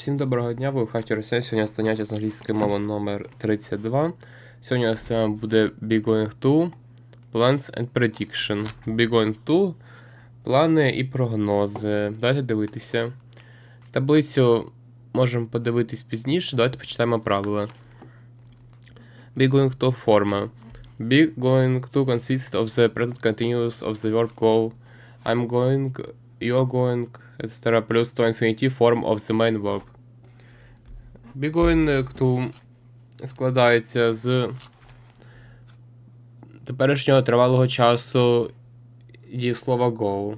Всім доброго дня, ви у хаті Росія. Сьогодні заняття з англійської мови номер 32. Сьогодні у нас тема буде Be Going To, Plans and Prediction. Be Going To, плани і прогнози. Давайте дивитися. Таблицю можемо подивитись пізніше, давайте почитаємо правила. Be Going To форма. Be Going To consists of the present continuous of the verb go. I'm going, you're going, etc. плюс to infinitive form of the main verb. Be going to складається з теперішнього тривалого часу дієслова go.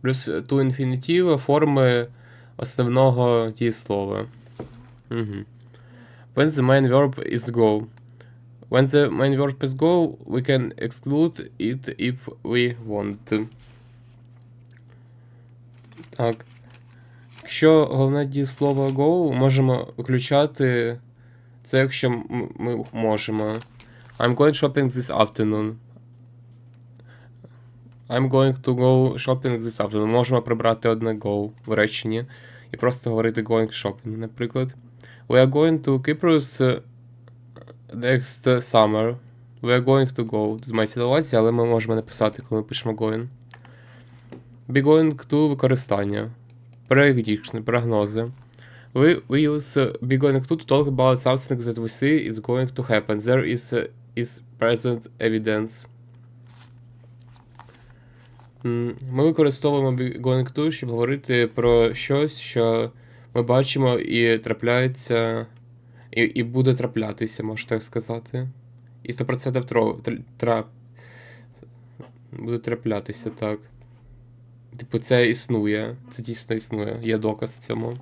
Плюс to infinitive форми основного дієслова. Угу. When the main verb is go. When the main verb is go, we can exclude it if we want. Так. Якщо головне дієслово go, можемо виключати це, якщо ми можемо. I'm going shopping this afternoon. I'm going to go shopping this afternoon. Можемо прибрати одне go в реченні і просто говорити going shopping, наприклад. We are going to Cyprus uh, next summer. We are going to go. Тут мається на увазі, але ми можемо написати, коли ми пишемо going. Be going to використання. Prediction, прогнози. We, we use uh, be going to to talk about something that we see is going to happen. There is, uh, is present evidence. Ми використовуємо Begoing to, щоб говорити про щось, що ми бачимо і трапляється, і, і буде траплятися, можна так сказати. І 100% тро, тр, трап, буде траплятися, так. Типу, це існує. Це дійсно існує. Є доказ цьому.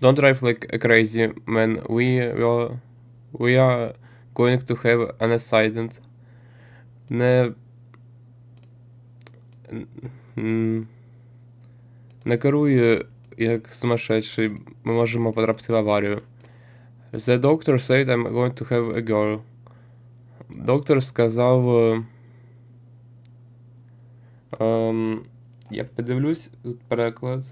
Don't drive like a crazy man. We, will, we are going to have an accident. Не. Не керуй як сумасшедший. Ми можемо потрапити в аварію. The doctor said I'm going to have a girl. Доктор сказав. Ем, я подивлюсь переклад.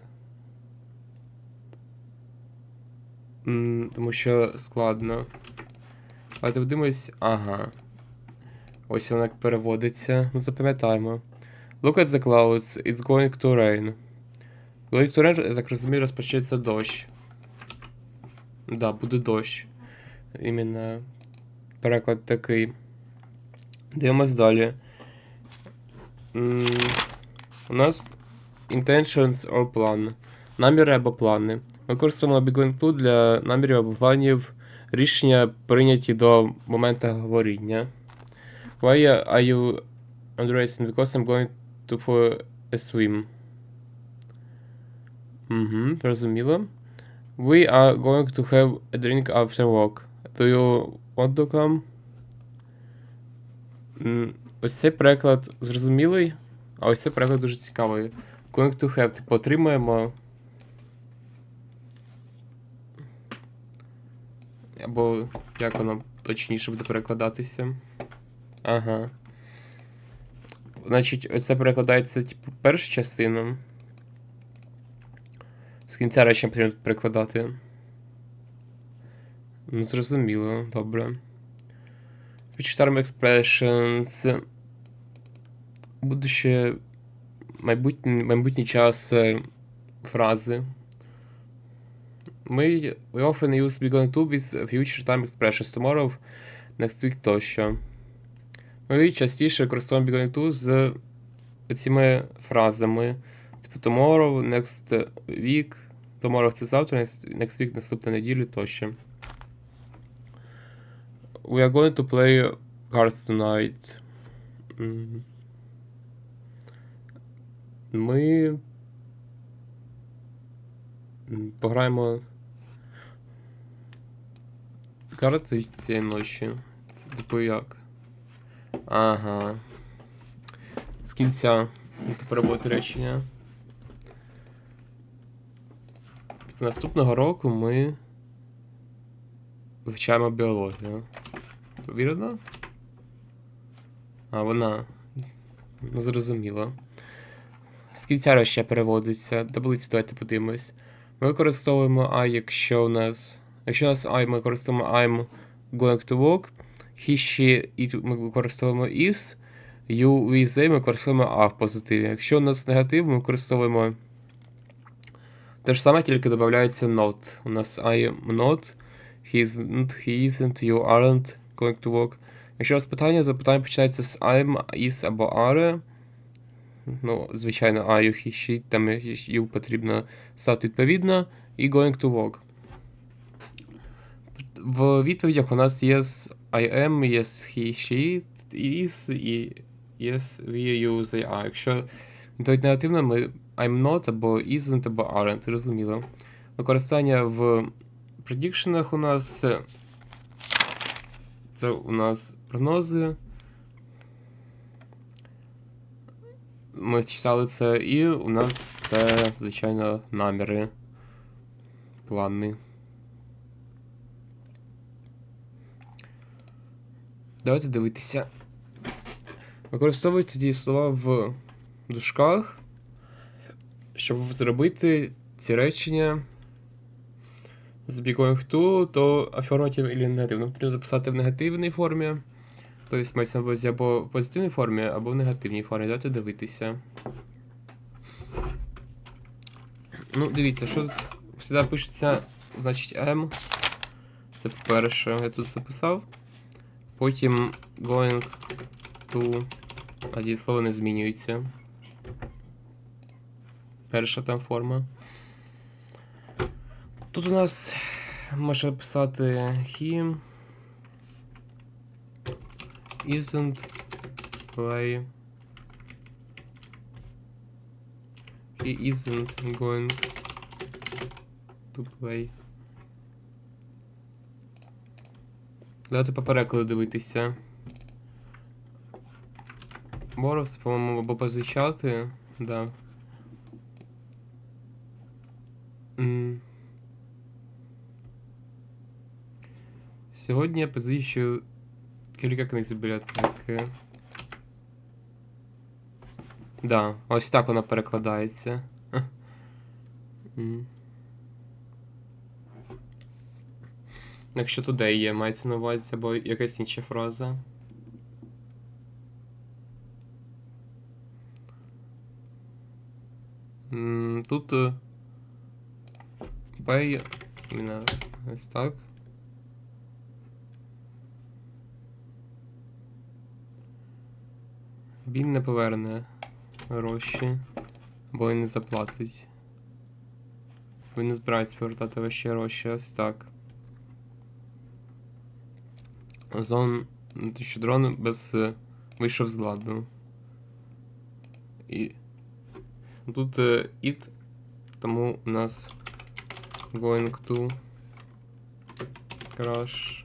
М, Тому що складно. Давайте подивимось. Ага. Ось воно як переводиться. Ну, запам'ятаємо. Look at the clouds. It's going to rain. Going to rain, я так розумію, розпочнеться дощ. Да, буде дощ. Іменно переклад такий. Дивимось далі. У нас intentions or plan. Наміри або плани. Ми використовуємо Big Two для намірів або планів рішення прийняті до моменту говоріння. Why are you undressing? Because I'm going to for a swim. Угу, зрозуміло. We are going to have a drink after work. Do you want to come? Ось цей переклад зрозумілий, а ось цей переклад дуже цікавий. Going to have, типу, отримаємо. Або як воно точніше буде перекладатися. Ага. Значить, ось це перекладається, типу, перша частина. З кінця речення потрібно перекладати. Ну, зрозуміло, добре. Term Expressions. Будуще. Майбутній, майбутній час е, фрази. Ми we often use be going to with future time expressions tomorrow, next week тощо. Ми частіше використовуємо be going to з цими фразами. Типу tomorrow, next week, tomorrow це завтра, next week наступна неділю тощо. We are going to play cards tonight. Ми. Пограємо. Карти цієї ночі. Це типу як? Ага. З кінця. Ну, Тепер буде речення. Типу наступного року ми вивчаємо біологію. Вірно? А, вона. Ну, зрозуміло. кінця ще переводиться. Таблиці давайте подивимось. Ми використовуємо I, якщо у нас. Якщо у нас I, ми використовуємо I'm going to work. He, she, it ми використовуємо is. You, we, they ми використовуємо A в позитиві. Якщо у нас негатив, ми використовуємо те ж саме, тільки додається not. У нас I am not, he isn't, he isn't, you aren't going to work. Якщо у вас питання, то питання починається з I'm, is або are. Ну, звичайно, are, you, he, she, там you потрібно стати відповідно, і going to work. В відповідях у нас yes, I am, yes, he, she, is і yes, we, you, they are. Якщо відповідь негативна, ми I'm not або isn't або aren't, зрозуміло. Використання в предікшенах у нас це, у нас прогнози. Ми читали це, і у нас це, звичайно, наміри, плани. Давайте дивитися. Використовуйте ті слова в дужках, щоб зробити ці речення з going to, то affirmative или негативно. Потрібно записати в негативній формі. Тобто мається на увазі або в позитивній формі, або в негативній формі. Давайте дивитися. Ну, дивіться, що тут завжди пишеться, значить, M. Це по-перше, я тут записав. Потім going to. А ті слова не змінюються. Перша там форма. Тут у нас може писати he isn't play. He isn't going to play. Давайте по перекладу дивитися. Боровс, по-моєму, або позичати, да. М. Сьогодні я позичу кілька книг з бібліотеки. Да, ось так вона перекладається. Якщо туди є, мається на увазі, або якась інша фраза. Тут Пей. Ось так. Він не поверне гроші, бо він не заплатить. Він не збирається повертати ваші гроші, ось так. Зон що дрон без е, вийшов з ладу. І тут е, it, тому у нас going to crash.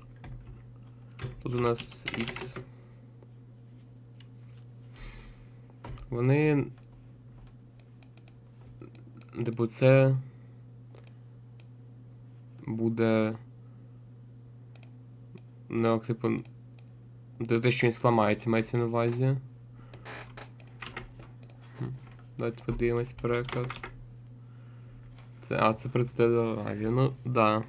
Тут у нас is. Вони. Типу, це буде. Ну, типу. Те, що він зламається, мається на увазі. Давайте подивимось переклад. Це, а, це представляє. Ну, да.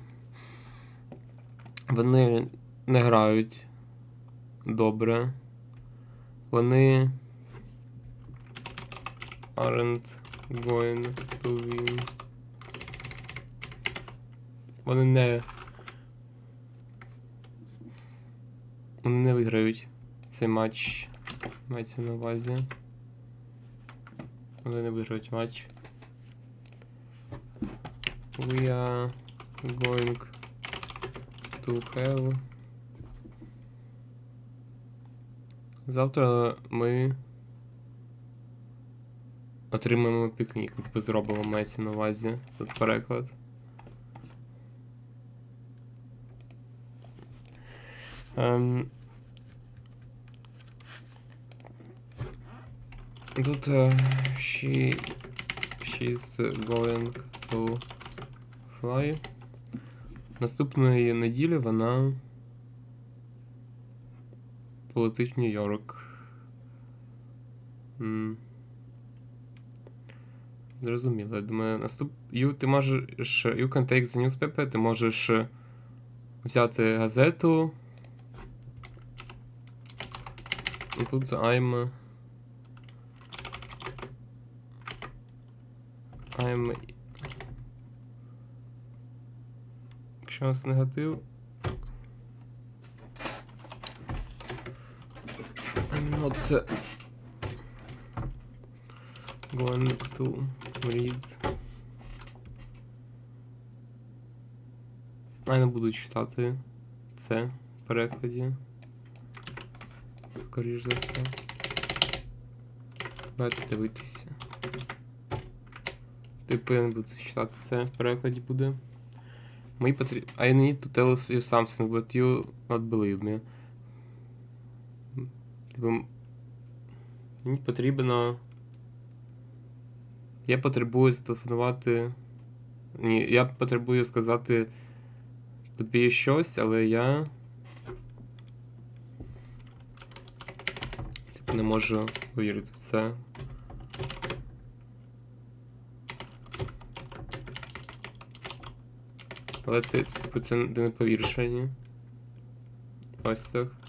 Вони не грають добре. Вони aren't going to win. Вони не. Вони не виграють цей матч. Мається на увазі. Вони не виграють матч. We are going to have. Завтра ми отримаємо пікнік. Типу зробимо мається на увазі. Тут переклад. Ем, Тут е, she, she's going to fly. Наступної неділі вона полетить в Нью-Йорк. М. Зрозуміло. Я думаю, наступ. You, ти можеш. You can take the newspaper, ти можеш е, взяти газету. І тут I'm. I'm. Якщо у нас негатив. I'm not going to read. А я не буду читати це в перекладі. Скоріш за все. Давайте дивитися. Типу я не буду читати це в перекладі буде. Мені потрібно. I need to tell you something, but you not believe me. Типу. Мені потрібно. Я потребую зателефонувати. Ні, я потребую сказати тобі щось, але я. Типу не можу повірити в це. Але ти, типу, це ти не повіриш мені. Ось так.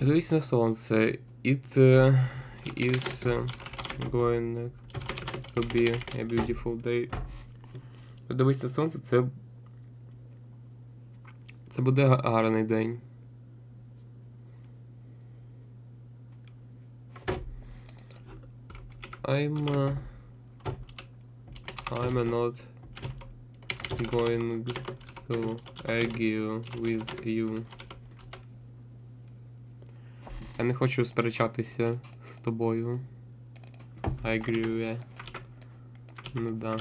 Подивись на сонце. It uh, is uh, going to be a beautiful day. Подивись на сонце, це. Це буде га- гарний день. I'm. Uh, I'm not going to argue with you. Я не хочу сперечатися з тобою. I agree with. Ну да.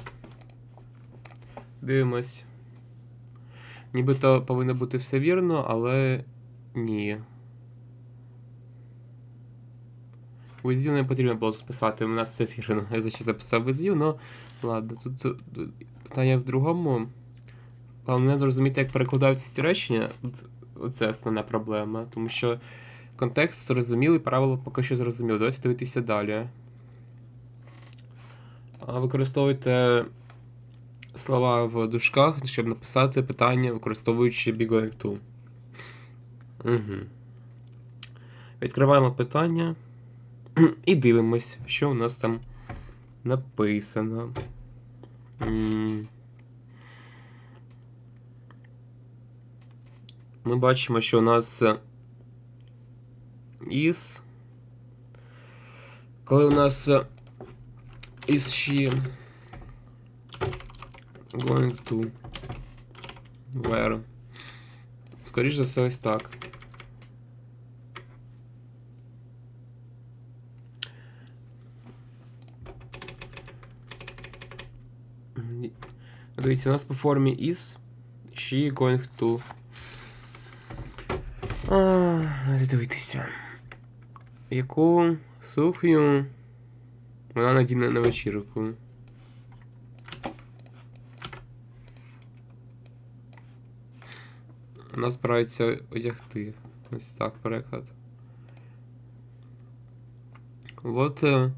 Дивимось. Нібито повинно бути все вірно, але ні. You не потрібно було тут писати, у нас все вірно. Я зачем написав with you, но ладно, тут, питання в другому. Головне зрозуміти, як перекладаються ці речення. Оце основна проблема, тому що контекст зрозумілий, правила поки що зрозуміли. Давайте дивитися далі. Використовуйте слова в дужках, щоб написати питання, використовуючи be going to. Угу. Відкриваємо питання і дивимось, що у нас там написано. Ми бачимо, що у нас е, is. Коли у нас е, is she going to where? Скоріше за все, ось так. Ні. Дивіться, у нас по формі is she going to. А, Давайте дивитися. Яку сукню вона надіне на вечірку? Вона збирається одягти. Ось так переклад. What uh,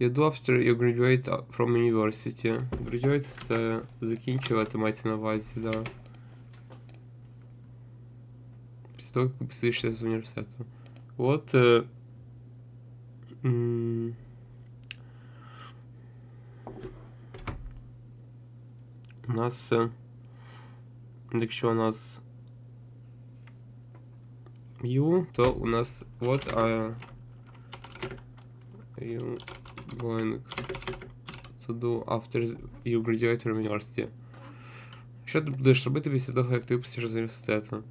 you do after you graduate from university? Graduate це закінчувати, мається на увазі, да. Після того, як після з університету. What uh, у нас, е, якщо у нас you, то у нас what are you going to do after you graduate from university? Що ти будеш робити після того, як ти випустиш з університету?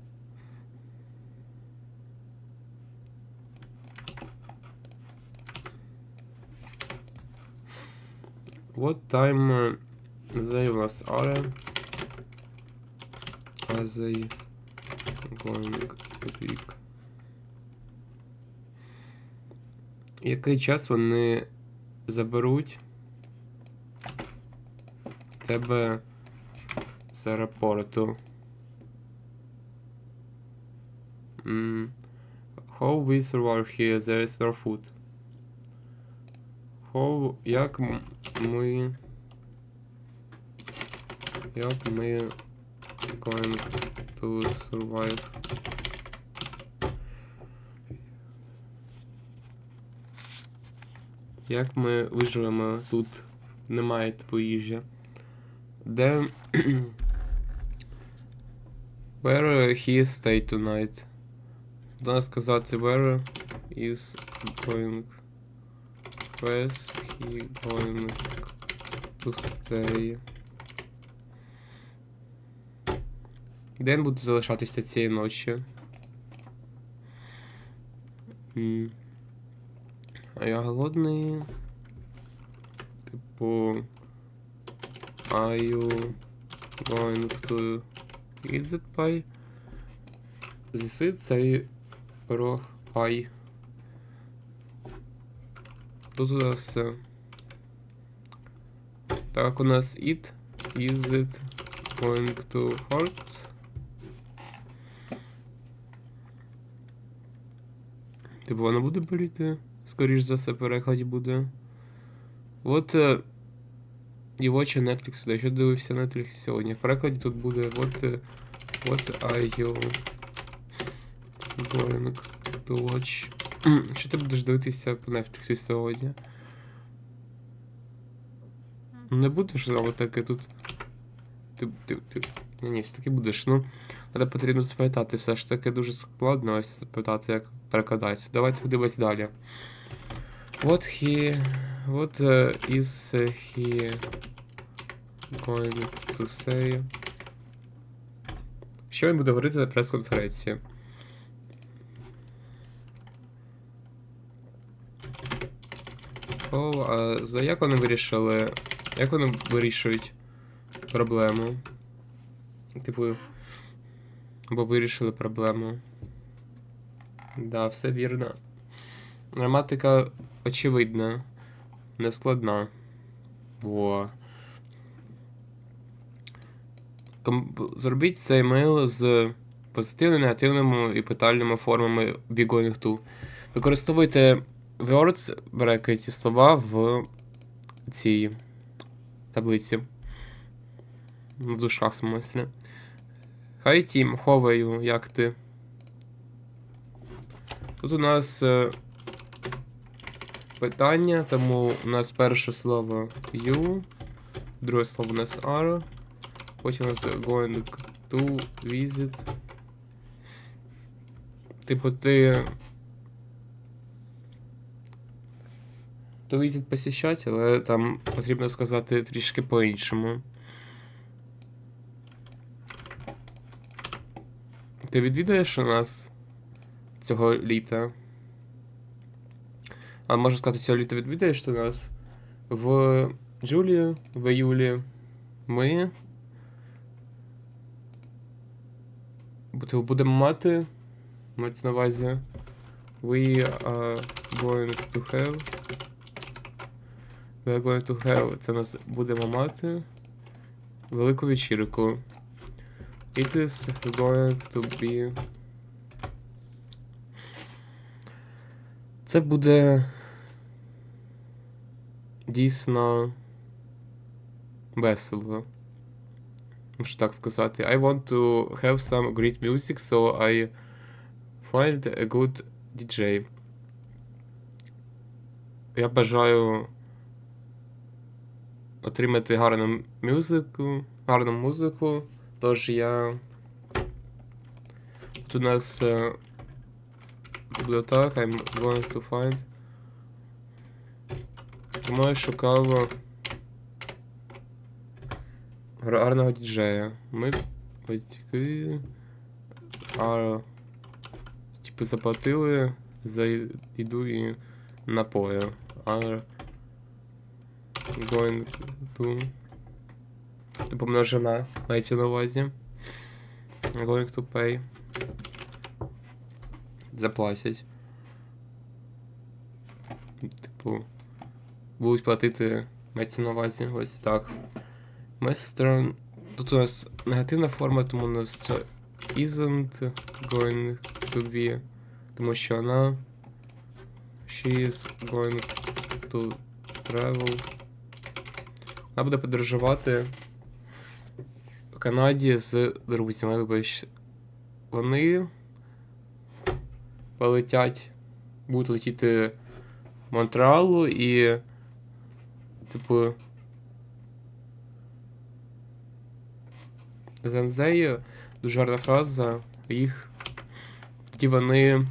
What time uh, they was are are they going to pick? Який час вони заберуть тебе з аеропорту? М, How we survive here, there is no food. How, як ми... Як ми going to survive? Як ми виживемо тут? Немає типу їжі. Де. Where he stay tonight? Можна сказати, where is going. To stay? Де він буде залишатися цієї ночі? М. А я голодний. Типу. Are you going to eat that pie? З'їси цей пирог пай. Тут у нас все. Так, у нас it. Is it going to hurt? Типу вона буде боліти? Скоріш за все, перекладі буде. От. е, І watch Netflix сюди. Що дивився Netflix сьогодні? В перекладі тут буде what, е, what are you going to watch? Що ти будеш дивитися по Netflix сьогодні? Не будеш знову таки тут. Ти, ти, ти... Ні, ні, все таки будеш. Ну, треба потрібно запам'ятати. Все ж таки дуже складно ось запитати, як перекладається. Давайте подивимось далі. What he. What uh, is he going to say? Що він буде говорити на прес-конференції? О, а за як вони вирішили. Як вони вирішують проблему? Типу. Або вирішили проблему. Да, все вірно. Граматика очевидна, не складна. Во. Зробіть цей мейл з позитивними, негативними і питальними формами be going. Використовуйте words, брекеті слова в цій таблиці. В дужках, в смислі. Хай тім, ховаю, як ти. Тут у нас е, питання, тому у нас перше слово you, друге слово у нас are, потім у нас going to visit. Типу, ти. To visit посіщать, але там потрібно сказати трішки по-іншому. Ти відвідаєш у нас цього літа? А можна сказати, цього літа відвідаєш ти нас? В Джулі, в іюлі ми бу- будемо мати. Мається на увазі. We are going to have. We are going to have. Це нас будемо мати. Велику вечірку. It is going to be. Це буде дійсно весело. Можу так сказати. I want to have some great music, so I find a good DJ. Я бажаю отримати гарну музику, гарну музику, тож я. Тут у нас е, буде так, I'm going to find. Тому я шукав гарного діджея. Ми батьки. А, типу заплатили за їду і напої. Are going to. Типу множина мається на увазі. Going to pay. Заплатять. Типу. Будуть платити мається на увазі. Ось так. Мистер. Тут у нас негативна форма, тому у нас це isn't going to be Тому що вона. She is going to travel. Вона буде подорожувати в Канаді з друзями. Вибач. Вони полетять, будуть летіти в Монреалу і. Типу. Зензею дуже гарна фраза. Їх. Тоді вони.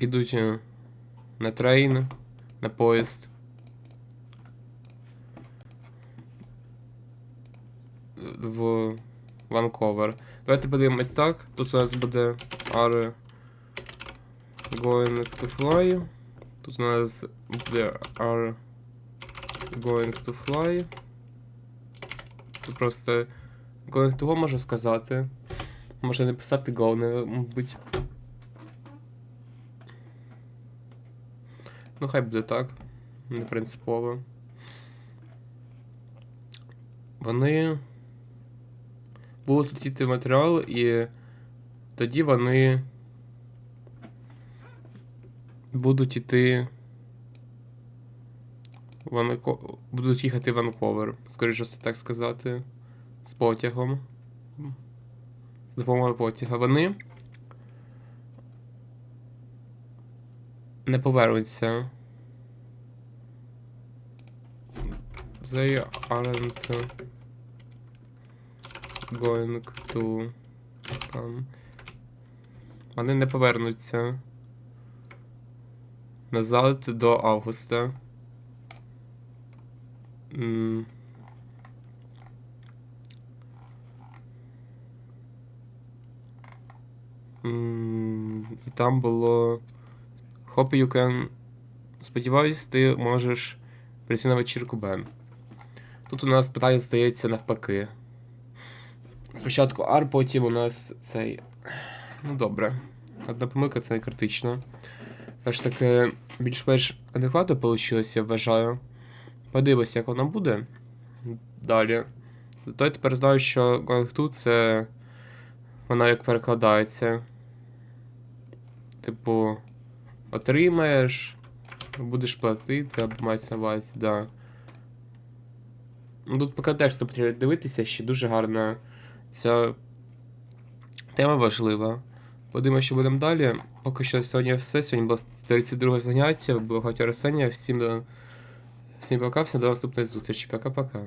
Підуть е, на трейн, на поїзд. В Ванковер. Давайте подивимось так. Тут у нас буде are going to fly. Тут у нас буде are going to fly. Тут просто going to go можу сказати. Може не писати go, мабуть. Ну, хай буде так. Не принципово. Вони будуть летіти матеріал, і тоді вони будуть іти. Ванко... Будуть їхати в Ванковер, скоріше так сказати, з потягом. З допомогою потяга. Вони не повернуться. They aren't going to come. Вони не повернуться назад до августа. М. М, І там було. Hope you can. Сподіваюсь, ти можеш прийти на вечірку Бен. Тут у нас питання здається навпаки. Спочатку R, потім у нас цей. Ну добре. Одна помилка це не критично. Все ж таки, більш-менш адекватно вийшло, я вважаю. Подивимось, як воно буде. Далі. Зато я тепер знаю, що going це. Вона як перекладається. Типу, отримаєш, будеш платити, мається увазі, да. Ну, Тут по контексту потрібно дивитися, ще дуже гарна ця тема важлива. Подивимося, що будемо далі. Поки що сьогодні все. Сьогодні було 32 заняття, було багато Арсенія. Всім, всім пока, всім до наступної зустрічі. Пока-пока.